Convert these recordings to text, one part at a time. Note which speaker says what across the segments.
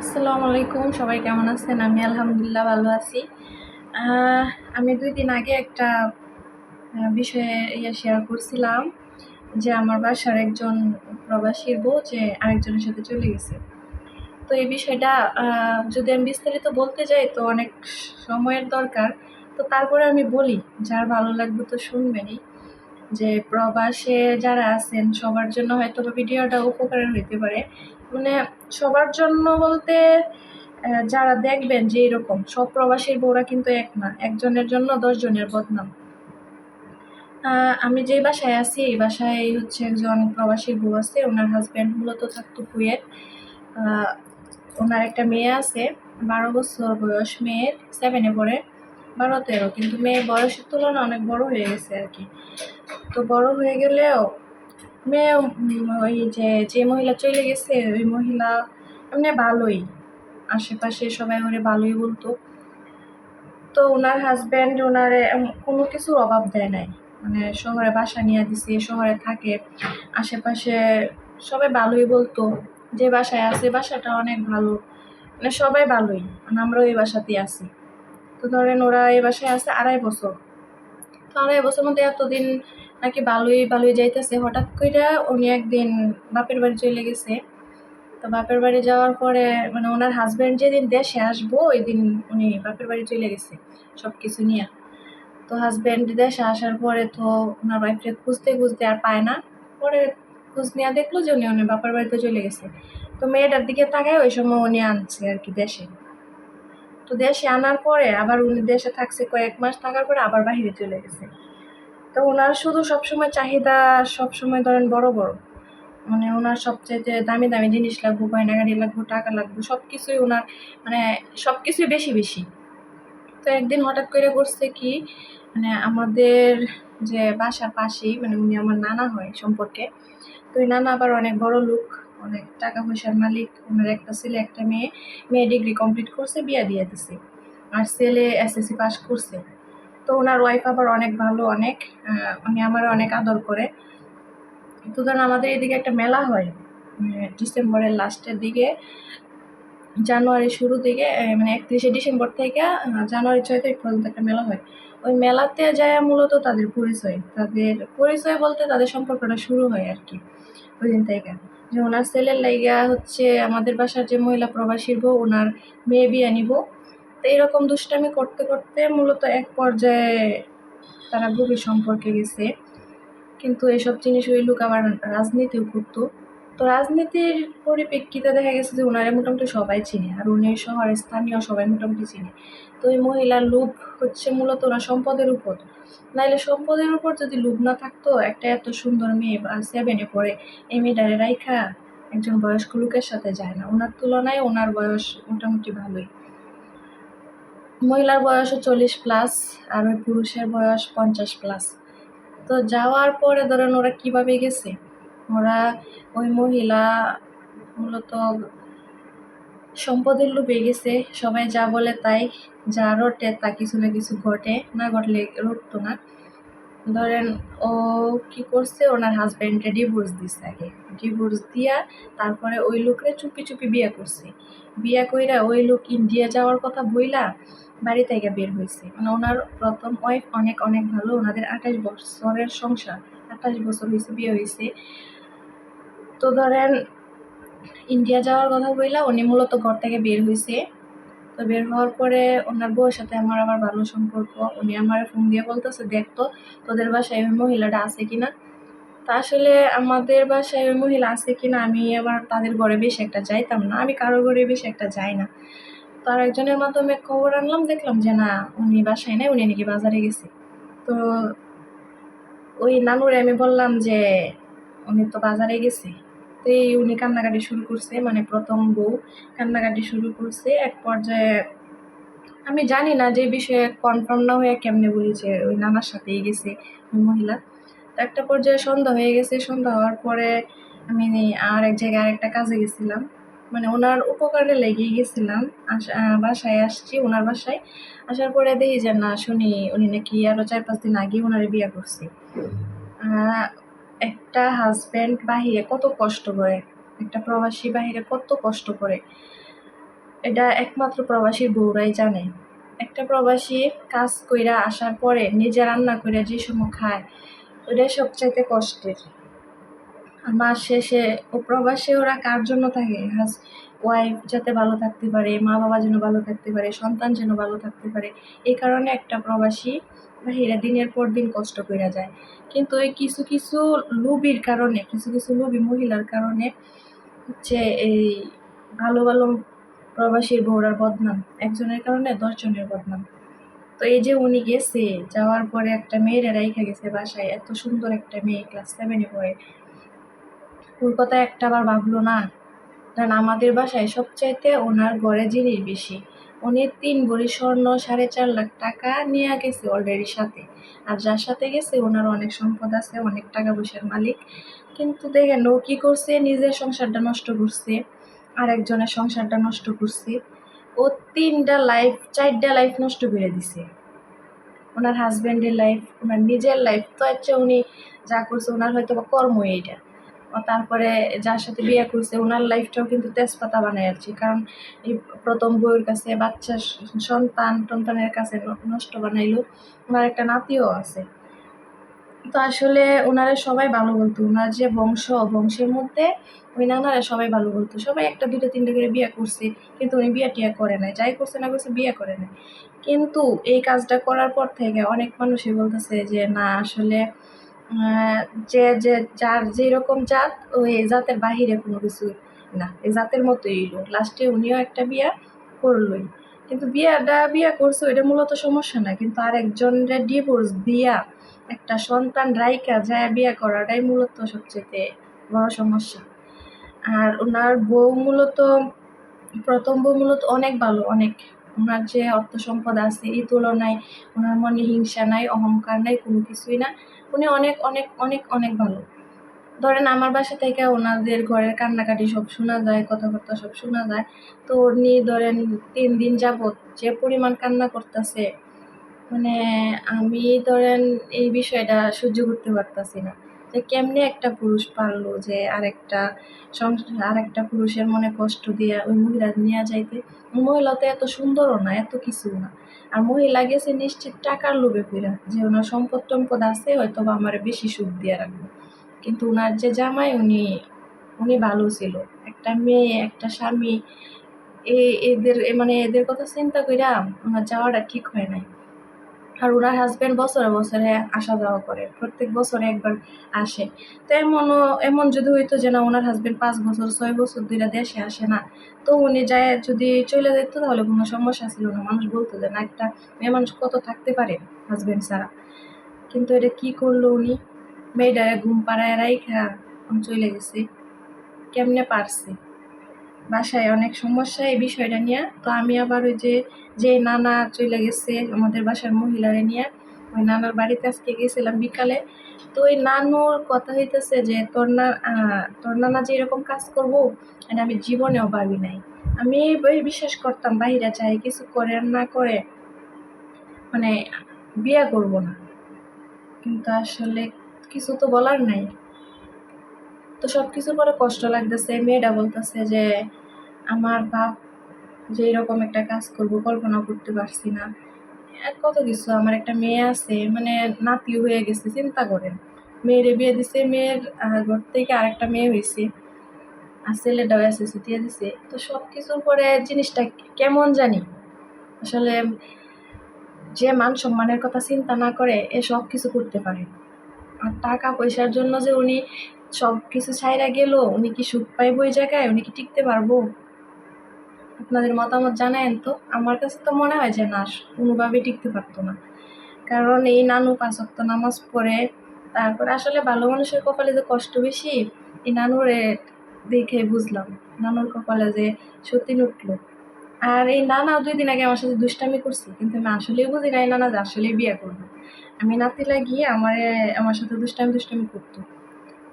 Speaker 1: আসসালামু আলাইকুম, সবাই কেমন আছেন? আমি আলহামদুলিল্লাহ ভালো আছি। আমি দুই দিন আগে একটা বিষয়ে ইয়ে শেয়ার করছিলাম যে আমার বাসার একজন প্রবাসীর বউ যে আরেকজনের সাথে চলে গেছে। তো এই বিষয়টা যদি আমি বিস্তারিত বলতে যাই তো অনেক সময়ের দরকার। তো তারপরে আমি বলি, যার ভালো লাগবে তো শুনবেনই। যে প্রবাসে যারা আছেন, সবার জন্য হয়তো ভিডিওটা উপকারের হইতে পারে। মানে সবার জন্য বলতে যারা দেখবেন যে এরকম, সব প্রবাসীর বউরা কিন্তু এক না, একজনের জন্য দশজনের বদনাম। আমি যে বাসায় আছি, এই বাসায় হচ্ছে একজন প্রবাসীর বউ আছে, ওনার হাজব্যান্ড মূলত থাকতো কুয়েত। ওনার একটা মেয়ে আছে, বারো বছর বয়স মেয়ের সেভেনে পড়ে। বারো তেরো কিন্তু মেয়ে বয়সের তুলনায় অনেক বড় হয়ে গেছে আর কি। তো বড় হয়ে গেলেও মেয়ে ওই যে যে মহিলা চলে গেছে, ওই মহিলা এমনি ভালোই। আশেপাশে সবাই ওরে ভালোই বলতো। তো ওনার হাজব্যান্ড ওনারে কোনো কিছুর অভাব দেয় নাই। মানে শহরে বাসা নিয়ে দিছে, শহরে থাকে, আশেপাশে সবাই ভালোই বলতো। যে বাসায় আছে, বাসাটা অনেক ভালো। মানে সবাই ভালোই। মানে আমরাও এই বাসাতেই আছি। তো ধরেন ওরা এই বাসায় আছে আড়াই বছর। তো আড়াই বছর মধ্যে এতদিন নাকি ভালোই ভালোই যাইতেছে। হঠাৎ করে উনি একদিন বাপের বাড়ি চলে গেছে। তো বাপের বাড়ি যাওয়ার পরে মানে ওনার হাজব্যান্ড যেদিন দেশে আসব ওই দিন উনি বাপের বাড়ি চলে গেছে সব কিছু নিয়ে। তো হাজব্যান্ড দেশে আসার পরে তো ওনার ওয়াইফকে খুঁজতে খুঁজতে আর পায় না। পরে খোঁজ নিয়ে দেখল যে উনি উনি বাপের বাড়িতে চলে গেছে। তো মেয়েটার দিকে তাকায় ওই সময় উনি আনছে আর কি দেশে। তো দেশে আনার পরে আবার উনি দেশে থাকছে কয়েক মাস, থাকার পরে আবার বাইরে চলে গেছে। তো ওনার শুধু সবসময় চাহিদা, সবসময় ধরেন বড় বড়। মানে ওনার সবচেয়ে দামি দামি জিনিস লাগবো, গয়নাগাড়ি লাগবো, টাকা লাগবো সব কিছুই ওনার মানে সব কিছুই বেশি বেশি। তো একদিন হঠাৎ করে করছে কি মানে আমাদের যে বাসার পাশেই মানে উনি আমার নানা হয় সম্পর্কে, তো ওই নানা আবার অনেক বড় লোক। অনেক টাকা পয়সার মালিক ওনার একটা ছেলে একটা মেয়ে মেয়ে ডিগ্রি কমপ্লিট করছে বিয়ে দিয়ে দিছে। আর ছেলে এসএসসি পাস করছে। তো ওনার ওয়াইফ আবার অনেক ভালো অনেক উনি আমার অনেক আদর করে। তো ধরুন আমাদের এদিকে একটা মেলা হয় ডিসেম্বরের লাস্টের দিকে জানুয়ারি শুরু আহ, মানে একত্রিশে ডিসেম্বর থেকে জানুয়ারি ছয় তারিখ পর্যন্ত একটা মেলা হয়। ওই মেলাতে যায় মূলত তাদের পরিচয় তাদের পরিচয় বলতে তাদের সম্পর্কটা শুরু হয় আর কি ওই দিন থেকে। যে ওনার ছেলের লাইগা হচ্ছে আমাদের বাসার যে মহিলা প্রবাসীর বউ, ওনার মেয়ে বিয়ে নিব। তো এরকম দুষ্টামি করতে করতে মূলত এক পর্যায়ে তারা গভীর সম্পর্কে গেছে। কিন্তু এসব জিনিস ওই লোক আবার রাজনীতিও করতো। তো রাজনীতির পরিপ্রেক্ষিতে দেখা গেছে যে ওনারে মোটামুটি সবাই চিনে, আর উনি শহরের স্থানীয় সবাই মোটামুটি চিনে। তো ওই মহিলার লোভ হচ্ছে মূলত ওনার সম্পদের উপর। নাইলে সম্পদের উপর যদি লোভ না থাকতো, একটা এত সুন্দর মেয়ে বা সেভেনে পড়ে, এই মেয়েটারে রাইখা একজন বয়স্ক লোকের সাথে যায় না। ওনার তুলনায় ওনার বয়স মোটামুটি ভালোই। মহিলার বয়সও চল্লিশ প্লাস আর ওই পুরুষের বয়স পঞ্চাশ প্লাস তো যাওয়ার পরে ধরেন ওরা কীভাবে গেছে? ওরা ওই মহিলা মূলত সম্পদের লোভে গেছে। সবাই যা বলে তাই, যা রটে তা কিছু না কিছু ঘটে, না ঘটলে রটতো না। ধরেন ও কি করছে, ওনার হাজব্যান্ডে ডিভোর্স দিছে আগে। ডিভোর্স দিয়া তারপরে ওই লোকরে চুপি চুপি বিয়ে করছে। বিয়ে কইরা ওই লোক ইন্ডিয়া যাওয়ার কথা বইলা বাড়ি থেকে বের হয়েছে মানে ওনার প্রথম ওয়াইফ অনেক অনেক ভালো। ওনাদের আঠাশ বছরের সংসার, আঠাশ বছর হয়েছে বিয়ে হয়েছে তো ধরেন ইন্ডিয়া যাওয়ার কথা বইলা, উনি মূলত ঘর থেকে বের হয়েছে তো বের হওয়ার পরে ওনার বউয়ের সাথে আমার আবার ভালো সম্পর্ক। উনি আমার ফোন দিয়ে বলতেছে দেখতো তোদের বাসায় ওই মহিলাটা আছে কিনা? তা আসলে আমাদের বাসায় ওই মহিলা আছে কিনা, আমি আবার তাদের ঘরে বেশি একটা যাইতাম না। আমি কারও ঘরে বেশি একটা যাই না। তো আর একজনের মাধ্যমে খবর আনলাম, দেখলাম যে না, উনি বাসায় নাই, উনি নাকি বাজারে গেছে। তো ওই নানুরে আমি বললাম যে, উনি তো বাজারে গেছে। তো উনি কান্নাকাটি শুরু করছে মানে প্রথম বউ কান্নাকাটি শুরু করছে। এক পর্যায়ে আমি জানি না যে বিষয়ে কনফার্ম না হয়ে কেমনে বলি যে ওই নানার সাথেই গেছে ওই মহিলা। তো একটা পর্যায়ে সন্ধ্যা হয়ে গেছে, সন্ধ্যা হওয়ার পরে আমি আর এক জায়গায় আরেকটা কাজে গেছিলাম। মানে ওনার উপকারে লেগেই গেছিলাম। বাসায় আসছি ওনার বাসায়। আসার পরে দেখি যে না, শুনি উনি নাকি আরও চার পাঁচ দিন আগে ওনারে বিয়ে করছে। একটা হাজব্যান্ড বাহিরে কত কষ্ট করে, একটা প্রবাসী বাহিরে কত কষ্ট করে। এটা একমাত্র প্রবাসীর বউরাই জানে। একটা প্রবাসী কাজ কইরা আসার পরে নিজে রান্না করে যে সময় খায় ওটাই সবচাইতে কষ্টের। মাস শেষে ও প্রবাসে ওরা কার জন্য থাকে? হাজ ওয়াইফ যাতে ভালো থাকতে পারে মা বাবা যেন ভালো থাকতে পারে, সন্তান যেন ভালো থাকতে পারে এই কারণে একটা প্রবাসী বাহিরা দিনের পর দিন কষ্ট কইরা যায়। কিন্তু এই কিছু কিছু লুবির কারণে, কিছু কিছু লুবি মহিলার কারণে হচ্ছে এই ভালো ভালো প্রবাসীর বউরার বদনাম, একজনের কারণে দশজনের বদনাম। তো এই যে উনি গেছে, যাওয়ার পরে একটা মেয়েরে রাইখা গেছে বাসায়, এত সুন্দর একটা মেয়ে ক্লাস সেভেনে পড়ে। কথা একটা আবার ভাবলো না কারণ আমাদের বাসায় সবচাইতে ওনার ঘরে জিনিস বেশি। উনি তিন ভরি স্বর্ণ সাড়ে চার লাখ টাকা নিয়ে গেছে অলরেডি সাথে। আর যার সাথে গেছে, ওনার অনেক সম্পদ আছে, অনেক টাকা পয়সার মালিক। কিন্তু দেখেন, ও কী করছে? নিজের সংসারটা নষ্ট করছে আর একজনের সংসারটা নষ্ট করছে। ও তিনটা লাইফ চারটা লাইফ নষ্ট করে দিছে। ওনার হাজব্যান্ডের লাইফ ওনার নিজের লাইফ তো হচ্ছে উনি যা করছে, ওনার হয়তো কর্ম এইটা। তারপরে যার সাথে বিয়ে করছে ওনার লাইফটাও কিন্তু তেজপাতা আর কারণ এই প্রথম বউয়ের কাছে বাচ্চা সন্তান টন্তানের কাছে নষ্ট বানাইলো ওনার একটা নাতিও আছে। তো আসলে ওনারা সবাই ভালো বলতো। ওনার যে বংশ, বংশের মধ্যে ওই নানারা সবাই ভালো বলতো। সবাই একটা দুটো তিনটে করে বিয়ে করছে, কিন্তু উনি বিয়ে টিয়া করে নাই। যাই করছে না করছে, বিয়ে করে নাই। কিন্তু এই কাজটা করার পর থেকে অনেক মানুষই বলতেছে যে, না, আসলে যে যে, যার যেরকম জাত, ও ওই জাতের বাহিরে কোনো কিছু না। এই জাতের মতোই এলো লাস্টে উনিও একটা বিয়া করলই। কিন্তু বিয়াটা বিয়া করছে, ওইটা মূলত সমস্যা না। কিন্তু আর একজনের ডিভোর্স দিয়া একটা সন্তান রাইকা যায় বিয়া করাটাই মূলত সবচেয়ে বড় সমস্যা। আর ওনার বউ মূলত, প্রথম বউ মূলত অনেক ভালো, অনেক। ওনার যে অর্থ সম্পদ আছে, এই তুলনায় ওনার মনে হিংসা নাই, অহংকার নাই, কোনো কিছুই না। উনি অনেক অনেক অনেক অনেক ভালো। ধরেন আমার বাসা থেকে ওনাদের ঘরের কান্নাকাটি সব শোনা যায়, কথাবার্তা সব শোনা যায়। তো উনি ধরেন তিন দিন যাবত যে পরিমাণ কান্না করতেছে মানে আমি ধরেন এই বিষয়টা সহ্য করতে পারতাছি না। যে কেমনে একটা পুরুষ পারল যে আরেকটা সংসার, আরেকটা পুরুষের মনে কষ্ট দিয়ে ওই মহিলা নিয়ে যাইতে? মহিলা তো এত সুন্দরও না, এত কিছু না। আর মহিলা গেছে নিশ্চিত টাকার লোভে ফেরা যে ওনার সম্পদ টম্পদ আছে হয়তো বা আমার বেশি সুখ দিয়ে রাখব। কিন্তু ওনার যে জামাই, উনি উনি ভালো ছিল। একটা মেয়ে, একটা স্বামী এদের মানে এদের কথা চিন্তা কইরা ওনার যাওয়াটা ঠিক হয় নাই। আর ওনার হাজব্যান্ড বছরে বছরে আসা যাওয়া করে, প্রত্যেক বছরে একবার আসে। তো এমনও, এমন যদি হইতো যে না ওনার হাজব্যান্ড পাঁচ বছর, ছয় বছর ধরে দেশে আসে না, তো উনি যায়, যদি চলে যেত তাহলে কোনো সমস্যা ছিল না। মানুষ বলতো যে না, একটা মেয়ে মানুষ কত থাকতে পারে হাজব্যান্ড ছাড়া? কিন্তু এটা কি করল উনি? মেয়েটা ঘুম পাড়ায় রাইখা চলে গেছে। কেমনে পারছে? বাসায় অনেক সমস্যা এই বিষয়টা নিয়ে। তো আমি আবার ওই যে যে নানা চলে গেছে আমাদের বাসার মহিলারে নিয়ে, ওই নানার বাড়িতে আজকে গেছিলাম বিকালে। তো ওই নানুর কথা হইতেছে যে, তোর না তোর নানা যে এরকম কাজ করব মানে আমি জীবনেও ভাবি নাই। আমি বিশ্বাস করতাম বাহিরা চাই কিছু করে না করে মানে বিয়ে করব না। কিন্তু আসলে কিছু তো বলার নাই। তো সব কিছুর পরে কষ্ট লাগতেছে। মেয়েটা বলতেছে যে, আমার বাপ যে এরকম একটা কাজ করব, কল্পনা করতে পারছি না। কত কিছু, আমার একটা মেয়ে আছে মানে নাতি হয়ে গেছে, চিন্তা করেন। মেয়েরে বিয়ে দিছে, মেয়ের ঘর থেকে আরেকটা মেয়ে হয়েছে, আর ছেলেটাও এসেছে দিয়ে দিছে। তো সব কিছুর পরে জিনিসটা কেমন জানি? আসলে যে মান সম্মানের কথা চিন্তা না করে এ সব কিছু করতে পারে। আর টাকা পয়সার জন্য যে উনি সব কিছু ছাইরা গেল, উনি কি সুখ পাইব ওই জায়গায়? উনি কি টিকতে পারব? আপনাদের মতামত জানায়েন তো। আমার কাছে তো মনে হয় যে না, কোনোভাবেই টিকতে পারতো না। কারণ এই নানু পাঁচ ওয়াক্ত নামাজ পড়ে, তারপর আসলে ভালো মানুষের কপালে যে কষ্ট বেশি, এই নানুরে দেখে বুঝলাম। নানুর কপালে যে সত্যি উঠল আর এই নানা দুই দিন আগে আমার সাথে দুষ্টামি করছি, কিন্তু আমি আসলেই বুঝি না এই নানা যে আসলেই বিয়ে করব। আমি নাতি লাগিয়ে আমার আমার সাথে দুষ্টামি দুষ্টামি করতো।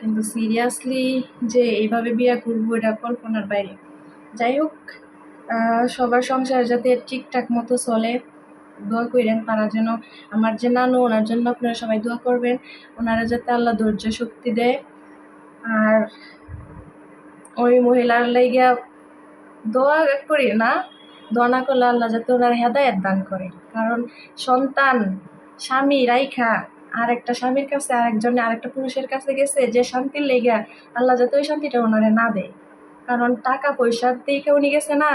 Speaker 1: কিন্তু সিরিয়াসলি যে এইভাবে বিয়ে করব, এটা কল্পনার বাইরে। যাই হোক সবার সংসার যাতে ঠিকঠাক মতো চলে, দোয়া করেন তারা যেন। আমার যে নানু, ওনার জন্য আপনারা সবাই দোয়া করবেন। ওনারা যাতে আল্লাহ ধৈর্য শক্তি দেয়। আর ওই মহিলার লাইগা দোয়া করি না, দোয়া না করলে আল্লাহ যাতে ওনার হেদায়ত দান করে। কারণ সন্তান, স্বামী রাইখা আর একটা স্বামীর কাছে, আরেকজন আরেকটা পুরুষের কাছে গেছে, যে শান্তির লেগা আল্লাহ যাতে ওই শান্তিটা ওনারে না দেয়। কারণ টাকা পয়সার দিকে উনি গেছে না,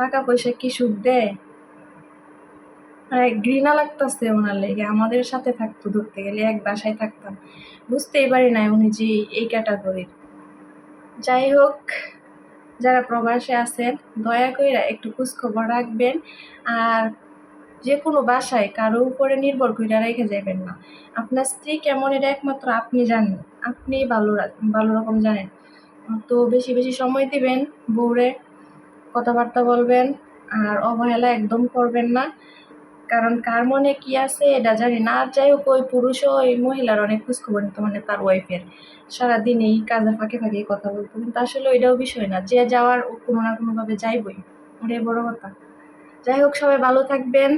Speaker 1: টাকা পয়সা কি সুখ দেয়? ঘৃণা লাগতেছে ওনার লেগে, আমাদের সাথে থাকতো ধরতে গেলে, এক বাসায় থাকতাম। বুঝতেই পারি না উনি যে এই ক্যাটাগরির যাই হোক, যারা প্রবাসে আছেন, দয়া করে একটু খোঁজখবর রাখবেন। আর যে কোনো বাসায় কারও উপরে নির্ভর করে রেখে যাবেন না। আপনার স্ত্রী কেমন এটা একমাত্র আপনি জানেন, আপনি ভালো ভালো রকম জানেন। তো বেশি বেশি সময় দিবেন, বউরে কথাবার্তা বলবেন আর অবহেলা একদম করবেন না। কারণ কার মনে কি আছে এটা জানি না। আর যাই হোক, ওই পুরুষও ওই মহিলার অনেক খোঁজখবর নিত মানে তার ওয়াইফের সারাদিন এই কাজের ফাঁকে ফাঁকে কথা বলতো। কিন্তু আসলে ওইটাও বিষয় না। যে যাওয়ার কোনো না কোনোভাবে যাইবই। ওটাই বড় কথা। যাই হোক, সবাই ভালো থাকবেন।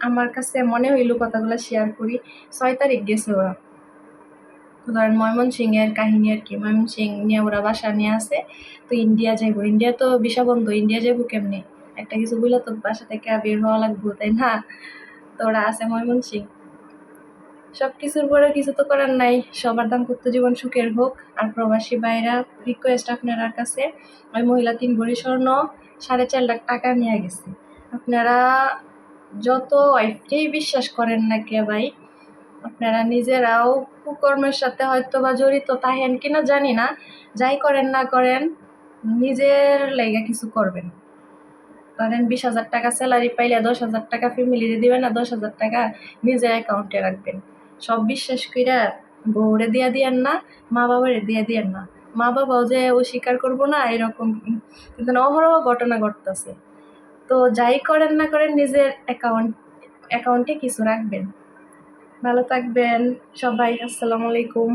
Speaker 1: আমার কাছে মনে হইল কথাগুলো শেয়ার করি। ছয় তারিখ গেছে ওরা। ধরেন ময়মনসিংহের কাহিনী আর কি। ময়মনসিং নিয়ে ওরা বাসা নিয়ে আসে তো ইন্ডিয়া যাইবো। ইন্ডিয়া তো ভিসা বন্ধ। ইন্ডিয়া যাইবো কেমনি? একটা কিছু বুঝলে তো বাসা থেকে বের হওয়া লাগবো, তাই না? তো ওরা আছে ময়মনসিং সব কিছুর পরে কিছু তো করার নাই। সবার দাম্পত্য জীবন সুখের হোক। আর প্রবাসী বাইরা রিকোয়েস্ট আপনার কাছে। ওই মহিলা তিন ভরি স্বর্ণ, সাড়ে চার লাখ টাকা নিয়ে গেছে। আপনারা যত ওয়াইফকেই বিশ্বাস করেন না কে ভাই, আপনারা নিজেরাও কুকর্মের সাথে হয়তো বা জড়িত তাহেন কিনা জানি না। যাই করেন না করেন, নিজের লেগে কিছু করবেন। ধরেন বিশ হাজার টাকা স্যালারি পাইলে দশ হাজার টাকা ফ্যামিলিরে দিবেন না দশ হাজার টাকা নিজের অ্যাকাউন্টে রাখবেন। সব বিশ্বাস কইরা বউরে দিয়া দিয়েন না, মা বাবারে দিয়া দিয়েন না। মা বাবাও যে ও স্বীকার করব না, এরকম কিন্তু অহরহ ঘটনা ঘটতেছে। তো যাই করেন না করেন, নিজের অ্যাকাউন্ট অ্যাকাউন্টে কিছু রাখবেন। ভালো থাকবেন। সবাই, আসসালামু আলাইকুম।